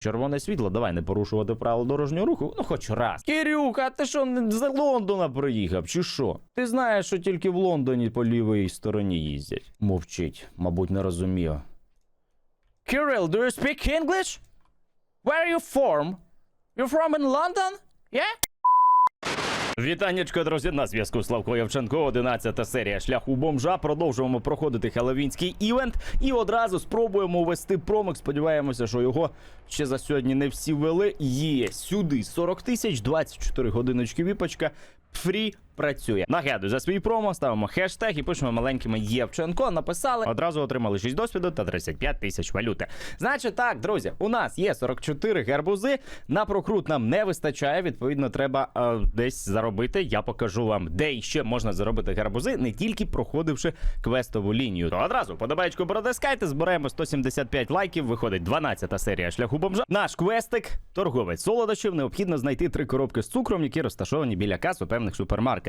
Червоне світло, давай не порушувати правила дорожнього руху, ну хоч раз. Кирюха, ти що не з Лондона приїхав, чи що? Ти знаєш, що тільки в Лондоні по лівій стороні їздять. Мовчить, мабуть, не розумію. Kirill, do you speak English? Where are you from? You're from in London? Yeah? Вітаннячко, друзі, на зв'язку Славко Явченко, 11 серія шляху бомжа. Продовжуємо проходити хеловінський івент і одразу спробуємо ввести промик. Сподіваємося, що його ще за сьогодні не всі ввели. Є сюди 40 тисяч, 24 годиночки віпочка. Фрі працює. Нагадую, за свій промо ставимо хештег і пишемо маленькими Євченко. Написали одразу отримали 6 досвіду та 35 тисяч валюти. Значить, так, друзі, у нас є 44 гарбузи. На прокрут нам не вистачає. Відповідно, треба е, десь заробити. Я покажу вам, де іще можна заробити гарбузи, не тільки проходивши квестову лінію. То одразу подобаєчку протискайте, зберемо 175 лайків. Виходить 12 серія шляху бомжа. Наш квестик, торговець солодощів. Необхідно знайти три коробки з цукром, які розташовані біля кас у певних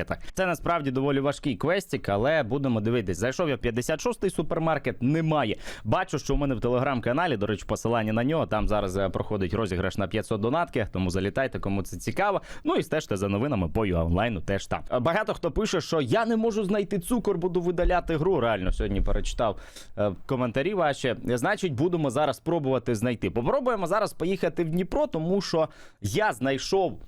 супермаркетах. Це насправді доволі важкий квестик, але будемо дивитись. Зайшов я в 56-й супермаркет, немає. Бачу, що у мене в телеграм-каналі, до речі, посилання на нього. Там зараз е, проходить розіграш на 500 донатки, тому залітайте, кому це цікаво. Ну і стежте за новинами по онлайну теж там. Е, Багато хто пише, що я не можу знайти цукор, буду видаляти гру. Реально сьогодні перечитав е, коментарі ваші. Значить, будемо зараз пробувати знайти. Попробуємо зараз поїхати в Дніпро, тому що я знайшов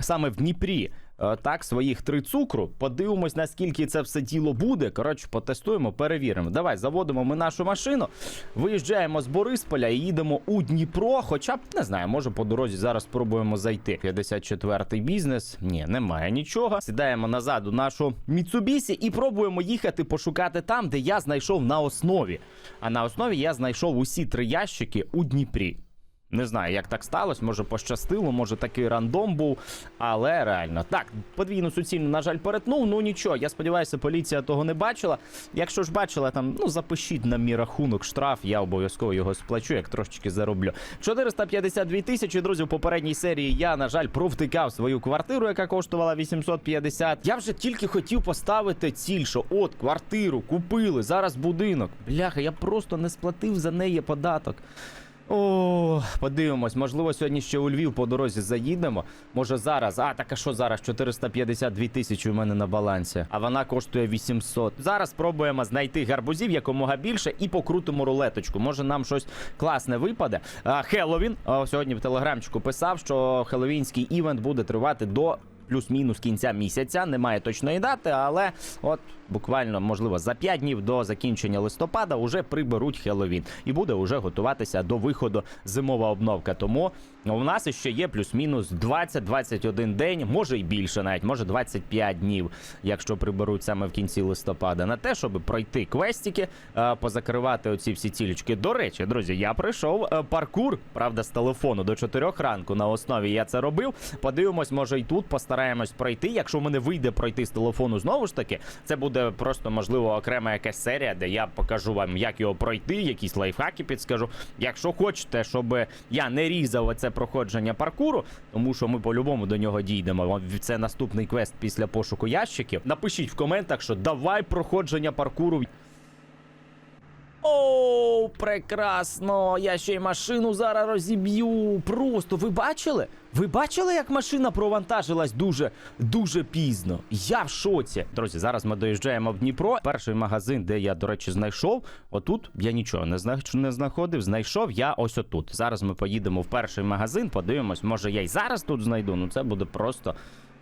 саме в Дніпрі. Е, Так, своїх три цукру. Подивимось, наскільки це все діло буде. Коротше, потестуємо, перевіримо. Давай заводимо ми нашу машину, виїжджаємо з Борисполя і їдемо у Дніпро. Хоча б не знаю, може по дорозі зараз спробуємо зайти. 54-й бізнес. Ні, немає нічого. Сідаємо назад у нашу Міцубісі і пробуємо їхати пошукати там, де я знайшов на основі. А на основі я знайшов усі три ящики у Дніпрі. Не знаю, як так сталося, може пощастило, може такий рандом був, але реально. Так, подвійну суцільну, на жаль, перетнув. Ну нічого, я сподіваюся, поліція того не бачила. Якщо ж бачила, там ну запишіть на мій рахунок штраф, я обов'язково його сплачу, як трошечки зароблю. 452 тисячі, друзі, в попередній серії я, на жаль, провтикав свою квартиру, яка коштувала 850. Я вже тільки хотів поставити ціль, що от квартиру купили, зараз будинок. Бляха, я просто не сплатив за неї податок. О, подивимось, можливо, сьогодні ще у Львів по дорозі заїдемо. Може зараз. А, так а що зараз? 452 тисячі у мене на балансі, а вона коштує 800. Зараз спробуємо знайти гарбузів якомога більше і покрутимо рулеточку. Може нам щось класне випаде. А, Хеллоуін а, сьогодні в телеграмчику писав, що хеллоуінський івент буде тривати до. Плюс-мінус кінця місяця, немає точної дати, але от буквально, можливо, за 5 днів до закінчення листопада вже приберуть Хеллоуін і буде вже готуватися до виходу зимова обновка. Тому у нас ще є плюс-мінус 20-21 день, може й більше, навіть може 25 днів, якщо приберуть саме в кінці листопада, на те, щоб пройти квестики, е, позакривати оці всі цілічки. До речі, друзі, я пройшов е, паркур, правда, з телефону до 4 ранку на основі я це робив. Подивимось, може і тут постараємось пройти. Якщо в мене вийде пройти з телефону знову ж таки, це буде просто можливо окрема якась серія, де я покажу вам, як його пройти, якісь лайфхаки підскажу. Якщо хочете, щоб я не різав це проходження паркуру, тому що ми по-любому до нього дійдемо. Це наступний квест після пошуку ящиків. Напишіть в коментах, що давай проходження паркуру. О, прекрасно! Я ще й машину зараз розіб'ю. Просто ви бачили? Ви бачили, як машина провантажилась дуже дуже пізно? Я в шоці. Друзі, зараз ми доїжджаємо в Дніпро. Перший магазин, де я, до речі, знайшов. Отут я нічого не зна... не знаходив. Знайшов я ось отут. Зараз ми поїдемо в перший магазин, подивимось, може я й зараз тут знайду. Ну це буде просто.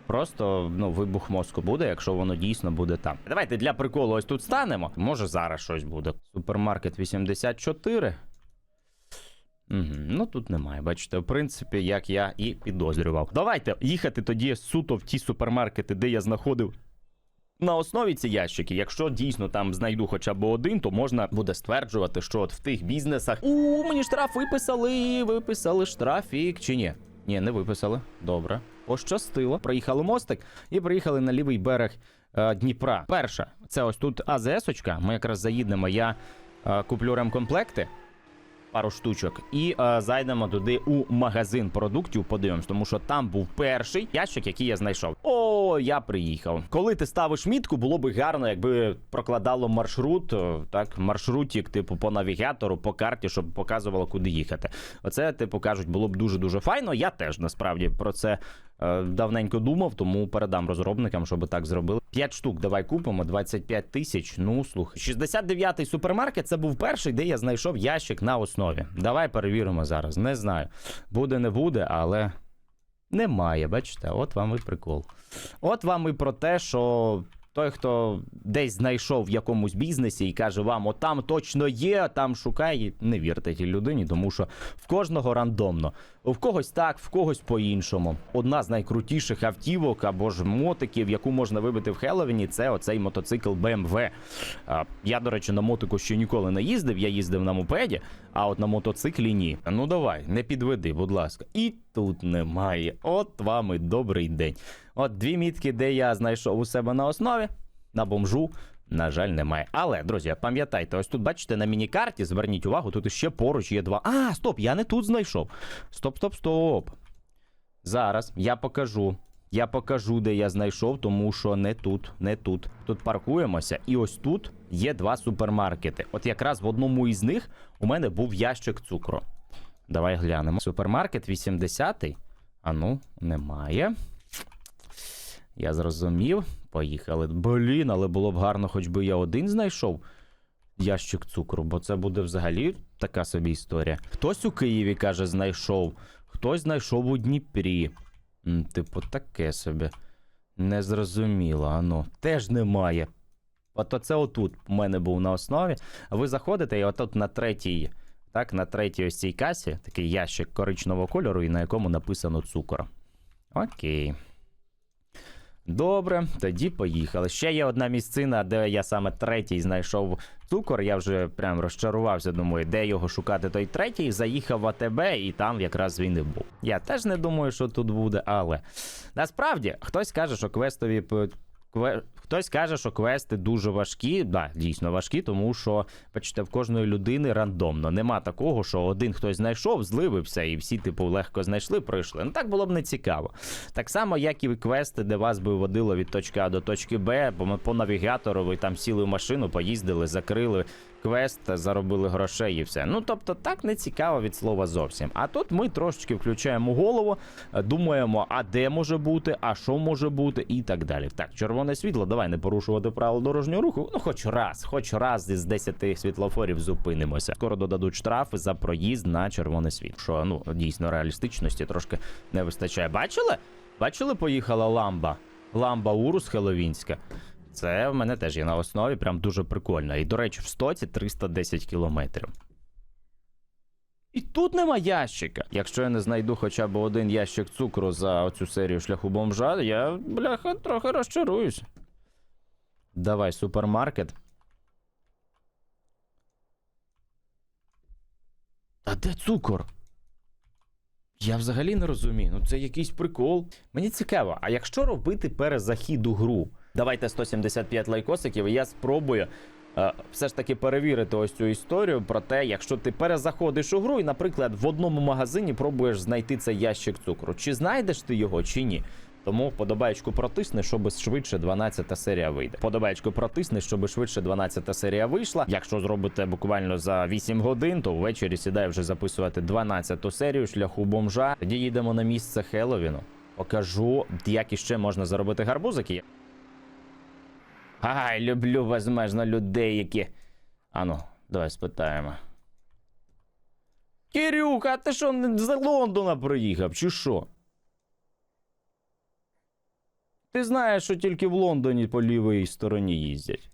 Просто ну вибух мозку буде, якщо воно дійсно буде там. Давайте для приколу ось тут станемо. Може зараз щось буде. Супермаркет 84. Угу, ну тут немає, бачите, в принципі, як я і підозрював. Давайте їхати тоді суто в ті супермаркети, де я знаходив. На основі ці ящики, якщо дійсно там знайду хоча б один, то можна буде стверджувати, що от в тих бізнесах у мені штраф виписали, виписали штрафік чи ні? Ні, не виписали. Добре. Пощастило. Проїхали мостик і приїхали на лівий берег е, Дніпра. Перша, це ось тут АЗС-очка. Ми якраз заїдемо. Я е, куплю ремкомплекти. Пару штучок, і е, зайдемо туди у магазин продуктів. Подивимось, тому що там був перший ящик, який я знайшов. О, я приїхав. Коли ти ставиш мітку, було би гарно, якби прокладало маршрут, е, так, маршрутик, типу, по навігатору, по карті, щоб показувало, куди їхати. Оце, типу, кажуть, було б дуже дуже файно. Я теж насправді про це давненько думав, тому передам розробникам, щоб так зробили. 5 штук давай купимо, 25 тисяч. Ну, слухай. 69-й супермаркет це був перший, де я знайшов ящик на основі. Давай перевіримо зараз. Не знаю. Буде, не буде, але немає. Бачите, от вам і прикол. От вам і про те, що. Той, хто десь знайшов в якомусь бізнесі і каже вам, от там точно є, там шукає, не вірте тій людині, тому що в кожного рандомно. В когось так, в когось по-іншому. Одна з найкрутіших автівок або ж мотиків, яку можна вибити в Хеллоуіні, це оцей мотоцикл BMW. Я, до речі, на мотику ще ніколи не їздив. Я їздив на мопеді, а от на мотоциклі ні. Ну давай, не підведи, будь ласка. І тут немає. От вам і добрий день. От дві мітки, де я знайшов у себе на основі, на бомжу. На жаль, немає. Але, друзі, пам'ятайте, ось тут бачите на міні-карті, зверніть увагу, тут ще поруч є два. А, стоп, я не тут знайшов. Стоп, стоп, стоп. Зараз я покажу. Я покажу, де я знайшов, тому що не тут, не тут. Тут паркуємося, і ось тут є два супермаркети. От якраз в одному із них у мене був ящик цукру. Давай глянемо. Супермаркет 80-й. А ну, немає. Я зрозумів. Поїхали. Блін, але було б гарно, хоч би я один знайшов ящик цукру, бо це буде взагалі така собі історія. Хтось у Києві каже, знайшов, хтось знайшов у Дніпрі. Типу, таке собі. Незрозуміло, ано. Теж немає. От оце отут у мене був на основі. Ви заходите, і отут на третій, так, на третій ось цій касі такий ящик коричневого кольору, і на якому написано цукор. Окей. Добре, тоді поїхали. Ще є одна місцина, де я саме третій знайшов цукор. Я вже прям розчарувався, думаю, де його шукати той третій. Заїхав в АТБ, і там якраз він і був. Я теж не думаю, що тут буде, але насправді хтось каже, що квестові. Хтось каже, що квести дуже важкі. Да, дійсно важкі, тому що, бачите, в кожної людини рандомно. Нема такого, що один хтось знайшов, зливився, і всі, типу, легко знайшли, пройшли. Ну так було б не цікаво. Так само, як і квести, де вас би водило від точки А до точки Б, бо ми по навігатору ви там сіли в машину, поїздили, закрили квест, заробили грошей і все. Ну тобто, так не цікаво від слова зовсім. А тут ми трошечки включаємо голову, е, думаємо, а де може бути, а що може бути, і так далі. Так, червоне світло, давай не порушувати правила дорожнього руху. Ну, хоч раз, хоч раз із 10 світлофорів зупинимося. Скоро додадуть штрафи за проїзд на червоне світло. Що ну дійсно реалістичності трошки не вистачає. Бачили? Бачили, поїхала ламба. Ламба Урус Хеловінська. Це в мене теж є на основі, прям дуже прикольно. І, до речі, в стоці 310 кілометрів. І тут нема ящика. Якщо я не знайду хоча б один ящик цукру за оцю серію шляху бомжа, я, бляха, трохи розчаруюсь. Давай, супермаркет. А де цукор? Я взагалі не розумію. Ну це якийсь прикол. Мені цікаво, а якщо робити перезахід у гру? Давайте 175 лайкосиків, і я спробую е, все ж таки перевірити ось цю історію про те, якщо ти перезаходиш у гру і, наприклад, в одному магазині пробуєш знайти цей ящик цукру. Чи знайдеш ти його, чи ні? Тому вподобаєчку протисни, щоб швидше 12 серія вийде. Вподобаєчку протисни, щоб швидше 12 серія вийшла. Якщо зробите буквально за 8 годин, то ввечері сідає вже записувати 12 серію шляху бомжа. Тоді їдемо на місце Хеллоуіну. Покажу, як іще можна заробити гарбузики. Ай, люблю безмежно людей, які. Ану, давай спитаємо. Кирюха, а ти що з Лондона приїхав, чи що? Ти знаєш, що тільки в Лондоні по лівій стороні їздять.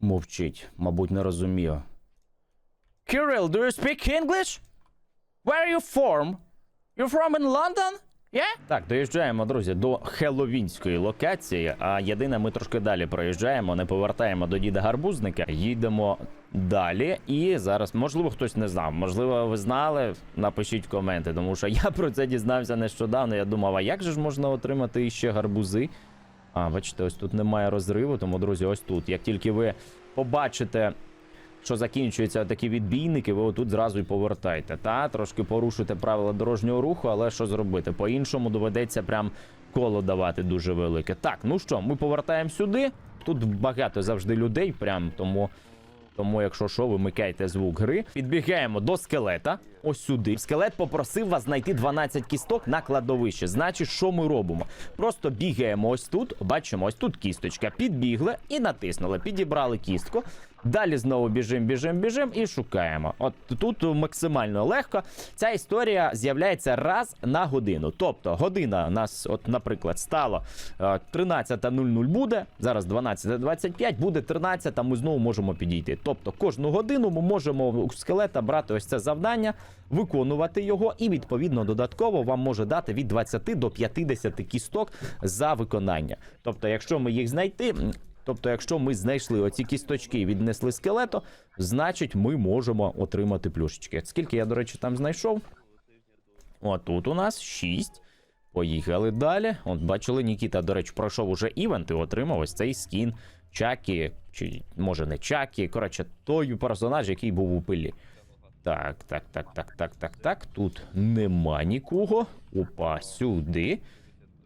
Мовчить, мабуть, не розумію. Kirill, do you speak English? Where are you from? You're from in London? Yeah? Так, доїжджаємо, друзі, до хеловінської локації. А єдине, ми трошки далі проїжджаємо, не повертаємо до діда гарбузника, їдемо далі. І зараз, можливо, хтось не знав, можливо, ви знали. Напишіть коменти, тому що я про це дізнався нещодавно. Я думав, а як же ж можна отримати іще гарбузи? А, бачите, ось тут немає розриву, тому, друзі, ось тут. Як тільки ви побачите, що закінчуються такі відбійники, ви отут зразу і повертайте. Та трошки порушуйте правила дорожнього руху, але що зробити? По-іншому доведеться прям коло давати дуже велике. Так, ну що, ми повертаємо сюди. Тут багато завжди людей, прям тому. Тому, якщо що, вимикайте звук гри. Підбігаємо до скелета. Ось сюди. Скелет попросив вас знайти 12 кісток на кладовище. Значить, що ми робимо? Просто бігаємо ось тут. Бачимо, ось тут кісточка. Підбігли і натиснули. Підібрали кістку. Далі знову біжимо, біжимо, біжимо і шукаємо. От тут максимально легко. Ця історія з'являється раз на годину. Тобто година у нас, от, наприклад, стало е, 13.00 буде. Зараз 12.25, буде 13, ми знову можемо підійти. Тобто кожну годину ми можемо у скелета брати ось це завдання, виконувати його, і відповідно додатково вам може дати від 20 до 50 кісток за виконання. Тобто, якщо ми їх знайти. Тобто, якщо ми знайшли оці кісточки і віднесли скелету, значить ми можемо отримати плюшечки. Скільки я, до речі, там знайшов? О, тут у нас 6. Поїхали далі. От бачили, Нікіта, до речі, пройшов уже івент і отримав ось цей скін Чакі, чи може не Чакі. Коротше, той персонаж, який був у пилі. Так, так, так, так, так, так, так. Тут нема нікого. Опа, сюди.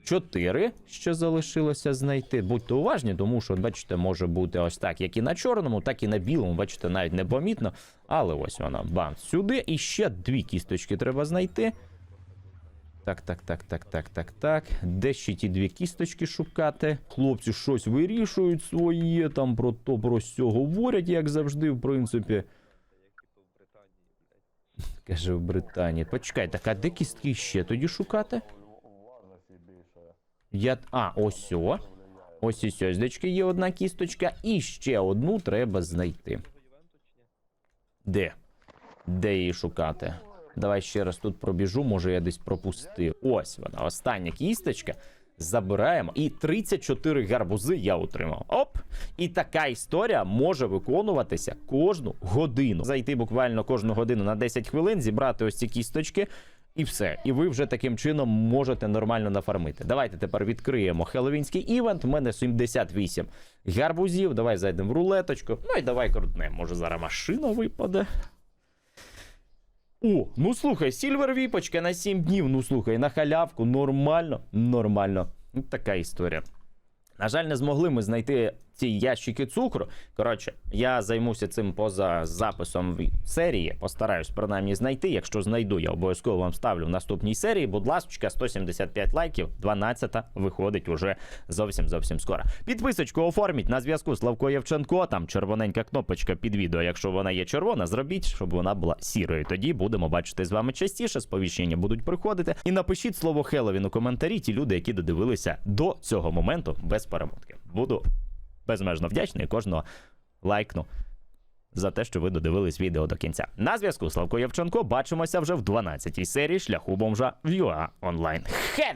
Чотири ще залишилося знайти. Будьте уважні, тому що, бачите, може бути ось так, як і на чорному, так і на білому. Бачите, навіть непомітно. Але ось вона, бам, сюди. І ще дві кісточки треба знайти. Так, так, так, так, так, так, так. Де ще ті дві кісточки шукати? Хлопці щось вирішують своє, там про то, про сьо говорять, як завжди, в принципі. Каже, в Британії. Почекай, так а де кістки ще тоді шукати? Я. А, ось о. Ось і сьоздочки є одна кісточка, і ще одну треба знайти. Де? Де її шукати? Давай ще раз тут пробіжу, може я десь пропустив. Ось вона, остання кісточка. Забираємо. І 34 гарбузи я отримав. Оп! І така історія може виконуватися кожну годину. Зайти буквально кожну годину на 10 хвилин, зібрати ось ці кісточки. І все. І ви вже таким чином можете нормально нафармити. Давайте тепер відкриємо хеллоуінський івент. У мене 78 гарбузів. Давай зайдемо в рулеточку. Ну і давай крутнемо. Може зараз машина випаде. О, ну слухай, Сільвер Віпочка на 7 днів. Ну слухай, на халявку нормально, нормально. Така історія. На жаль, не змогли ми знайти ці ящики цукру. Коротше, я займуся цим поза записом серії. Постараюсь принаймні знайти. Якщо знайду, я обов'язково вам ставлю в наступній серії. Будь ласка, 175 лайків. 12 виходить уже зовсім зовсім скоро. Підписочку оформіть на зв'язку Славко Євченко. Там червоненька кнопочка під відео. Якщо вона є червона, зробіть, щоб вона була сірою. Тоді будемо бачити з вами частіше. Сповіщення будуть приходити. І напишіть слово Хеллоуін у коментарі. Ті люди, які додивилися до цього моменту без перемотки. Буду безмежно вдячний кожного лайкну за те, що ви додивились відео до кінця. На зв'язку Славко Євченко. Бачимося вже в 12-й серії шляху бомжа в UA онлайн. Хеде!